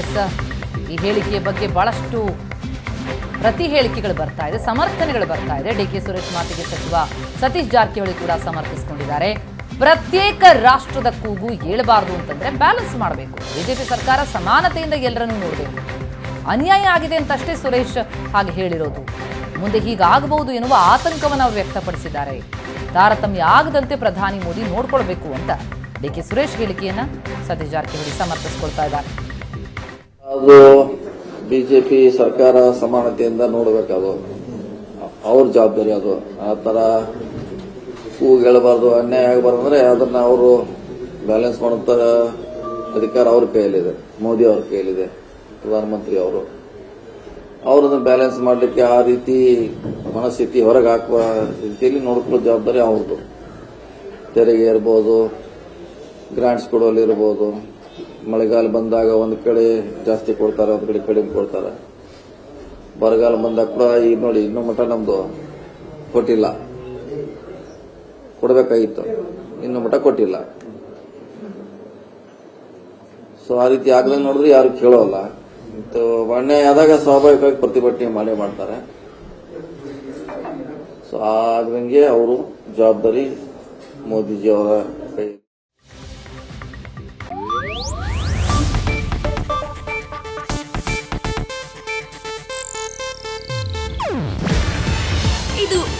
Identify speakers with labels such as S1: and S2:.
S1: S ಈ ಹೇಳಿಕೆಯ ಬಗ್ಗೆ ಬಹಳಷ್ಟು ಪ್ರತಿ ಹೇಳಿಕೆಗಳು ಬರ್ತಾ ಇದೆ, ಸಮರ್ಥನೆಗಳು ಬರ್ತಾ ಇದೆ. ಡಿ ಕೆ ಸುರೇಶ್ ಮಾತಿಗೆ ಸಚಿವ ಸತೀಶ್ ಜಾರಕಿಹೊಳಿ ಕೂಡ ಸಮರ್ಥಿಸಿಕೊಂಡಿದ್ದಾರೆ. ಪ್ರತ್ಯೇಕ ರಾಷ್ಟ್ರದ ಕೂಗು ಏಳಬಾರದು ಅಂತಂದ್ರೆ ಬ್ಯಾಲೆನ್ಸ್ ಮಾಡಬೇಕು. ಬಿಜೆಪಿ ಸರ್ಕಾರ ಸಮಾನತೆಯಿಂದ ಎಲ್ಲರನ್ನೂ ನೋಡಬೇಕು. ಅನ್ಯಾಯ ಆಗಿದೆ ಅಂತಷ್ಟೇ ಸುರೇಶ್ ಹಾಗೆ ಹೇಳಿರೋದು. ಮುಂದೆ ಹೀಗಾಗಬಹುದು ಎನ್ನುವ ಆತಂಕವನ್ನು ಅವರು ವ್ಯಕ್ತಪಡಿಸಿದ್ದಾರೆ. ತಾರತಮ್ಯ ಆಗದಂತೆ ಪ್ರಧಾನಿ ಮೋದಿ ನೋಡ್ಕೊಳ್ಬೇಕು ಅಂತ ಡಿ ಕೆ ಸುರೇಶ್ ಹೇಳಿಕೆಯನ್ನ ಸತೀಶ್ ಜಾರಕಿಹೊಳಿ ಸಮರ್ಥಿಸಿಕೊಳ್ತಾ ಇದ್ದಾರೆ.
S2: ಅದು ಬಿಜೆಪಿ ಸರ್ಕಾರ ಸಮಾನತೆಯಿಂದ ನೋಡಬೇಕದು ಅವ್ರ ಜವಾಬ್ದಾರಿ ಅದು. ಆ ಥರ ಕೂಗೇಳಬಾರ್ದು ಅನ್ಯಾಯ ಆಗಬಾರ್ದು ಅಂದ್ರೆ ಅದನ್ನ ಅವರು ಬ್ಯಾಲೆನ್ಸ್ ಮಾಡುವಂತ ಅಧಿಕಾರ ಅವ್ರ ಕೈಯಲ್ಲಿದೆ. ಮೋದಿ ಅವ್ರ ಕೈಯಲ್ಲಿದೆ, ಪ್ರಧಾನಮಂತ್ರಿ ಅವರು. ಅವರನ್ನು ಬ್ಯಾಲೆನ್ಸ್ ಮಾಡಲಿಕ್ಕೆ ಆ ರೀತಿ ಮನಸ್ಥಿತಿ ಹೊರಗೆ ಹಾಕುವ ರೀತಿಯಲ್ಲಿ ನೋಡ್ಕೊಳ್ಳೋ ಜವಾಬ್ದಾರಿ ಅವ್ರದ್ದು ತೆರಿಗೆ ಇರ್ಬೋದು ಗ್ರಾಂಟ್ಸ್ ಕೊಡೋಲ್ಲಿ ಮಳೆಗಾಲ ಬಂದಾಗ ಒಂದು ಕಡೆ ಜಾಸ್ತಿ ಕೊಡ್ತಾರೆ, ಒಂದು ಕಡೆ ಕಡಿಮೆ ಕೊಡ್ತಾರೆ. ಬರಗಾಲ ಬಂದಾಗ ಕೂಡ ಈಗ ನೋಡಿ, ಇನ್ನೂ ಮಟ್ಟ ನಮ್ದು ಕೊಟ್ಟಿಲ್ಲ. ಕೊಡಬೇಕಾಗಿತ್ತು. ಇನ್ನು ಮಟ್ಟ ಕೊಟ್ಟಿಲ್ಲ. ಸೊ ಆ ರೀತಿ ಆಗದಂಗೆ ನೋಡಿದ್ರೆ ಯಾರು ಕೇಳೋಲ್ಲ. ಅನ್ಯಾಯ ಆದಾಗ ಸ್ವಾಭಾವಿಕವಾಗಿ ಪ್ರತಿಭಟನೆ ಮಾಡೇ ಮಾಡ್ತಾರೆ. ಸೊ ಆಗದಂಗೆ ಅವರು ಜವಾಬ್ದಾರಿ ಮೋದಿಜಿ ಅವರ ಕೈ